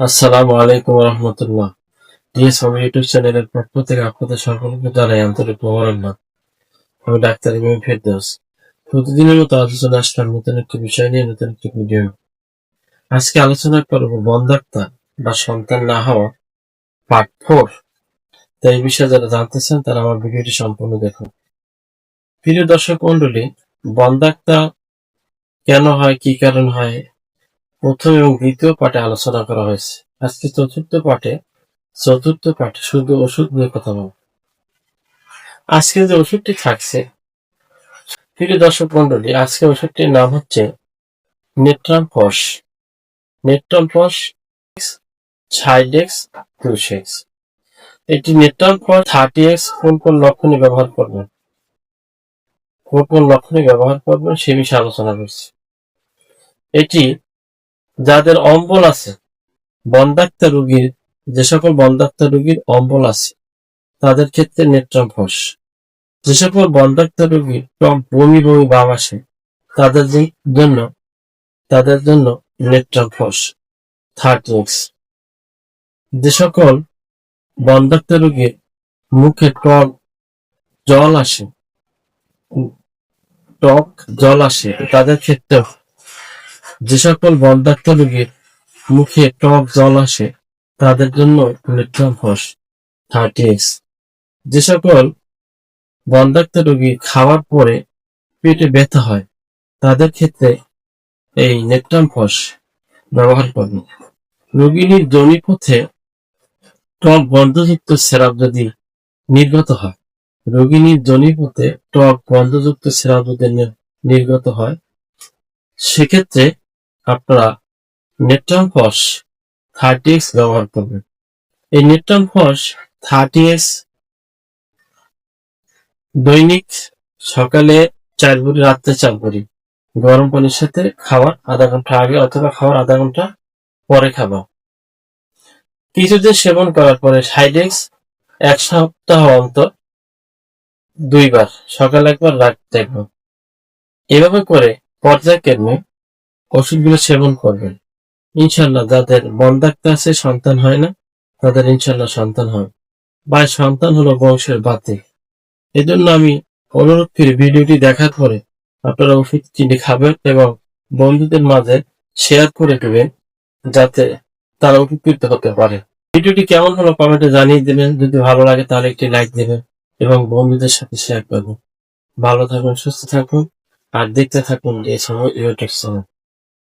আসসালামু আলাইকুম রহমতুল্লাহ। DS home YouTube চ্যানেলের পক্ষ থেকে আপনাদের সকলকে জানাই আন্তরিক মোবারকবাদ আমি ডাক্তার ইমাম ফেরদৌস। প্রতিদিনের মতো আলোচনা আসলাম নতুন একটি বিষয় নিয়ে, নতুন একটি ভিডিও। আজকে আলোচনা করব বন্ধাক্তা বা সন্তান না হওয়া পার্ট ফোর তাই এই বিষয়ে যারা জানতে চান, তারা আমার ভিডিওটি সম্পূর্ণ দেখুন। প্রিয় দর্শক মন্ডলী বন্ধাক্তা কেন হয়, কি কারণ হয় প্রথম এবং দ্বিতীয় পাঠে আলোচনা করা হয়েছে। আজকে চতুর্থ পাঠে চতুর্থ পাঠে শুধু ওষুধ নিয়ে কথা বলব। আজকে যে ওষুধটি থাকছে, প্রিয় দর্শক মন্ডলী আজকে ওষুধটির নাম হচ্ছে নেট্রাম ফস নেট্রাম ফস ছাইডেক্স টুসেক্স এটি নেট্রাম ফস থার্টি এক্স কোন কোন লক্ষণে ব্যবহার করবেন? কোন কোন লক্ষণে ব্যবহার করবেন সে বিষয়ে আলোচনা করছি। এটি যাদের অম্বল আছে, বন্ধাক্তা রোগীর, যে সকল বন্ধাক্তা রোগীর অম্বল আছে, তাদের ক্ষেত্রে নেত্রাম ফস। যে সকল বন্ধাক্তা রোগীর টক বমি বমি ভাব আসে, তাদের জন্য তাদের জন্য নেত্রাম ফস, থার্ড এক্স যে সকল বন্ধাক্তা রোগীর মুখে টক জল আসে, টক জল আসে, তাদের ক্ষেত্রে যে সকল বন্ধাক্ত রোগীর মুখে টক জল আসে, তাদের জন্য নেট্রাম ফস থার্টি এক্স যে সকল বন্ধাক্ত রোগী খাওয়ার পরে পেটে ব্যথা হয়, তাদের ক্ষেত্রে এই নেট্রাম ফস ব্যবহার করবে রোগিনীর জনিপথে টক গন্ধযুক্ত সেরাপ যদি নির্গত হয় রোগিনীর জনিপথে টক গন্ধযুক্ত সেরাপ যদি নির্গত হয়, সেক্ষেত্রে আপনারা নেট্রাম ফস থার্টি এক্স ব্যবহার করবেন। এই নেট্রাম ফস থার্টি এক্স দৈনিক সকালে চার ভরি রাত্রে চার ভরি গরম পানির সাথে খাওয়ার আধা ঘণ্টা আগে অথবা খাওয়ার আধা ঘণ্টা পরে খাব। কিছুদিন সেবন করার পরে সাইডেক্স এক সপ্তাহ অন্তর দুইবার, সকাল একবার, রাত্রে একবার। এভাবে করে পর্যায়ক্রমে ওষুধগুলো সেবন করবেন। ইনশাল্লাহ যাদের বন্ধাক্ত আছে, সন্তান হয় না, তাদের ইনশাল্লাহ সন্তান হয় বা সন্তান হলো বংশের বাতি এজন্য আমি অনুরোধ করি ভিডিওটি দেখার পরে আপনারা ওষুধ চিনি খাবেন এবং বন্ধুদের মাঝে শেয়ার করে দেবেন, যাতে তারা উপকৃত হতে পারে। ভিডিওটি কেমন হলো কমেন্টে জানিয়ে দেবেন। যদি ভালো লাগে তাহলে একটি লাইক দেবেন এবং বন্ধুদের সাথে শেয়ার করবেন। ভালো থাকুন, সুস্থ থাকুন, আর দেখতে থাকুন এই সময় ইউটিউব চ্যানেল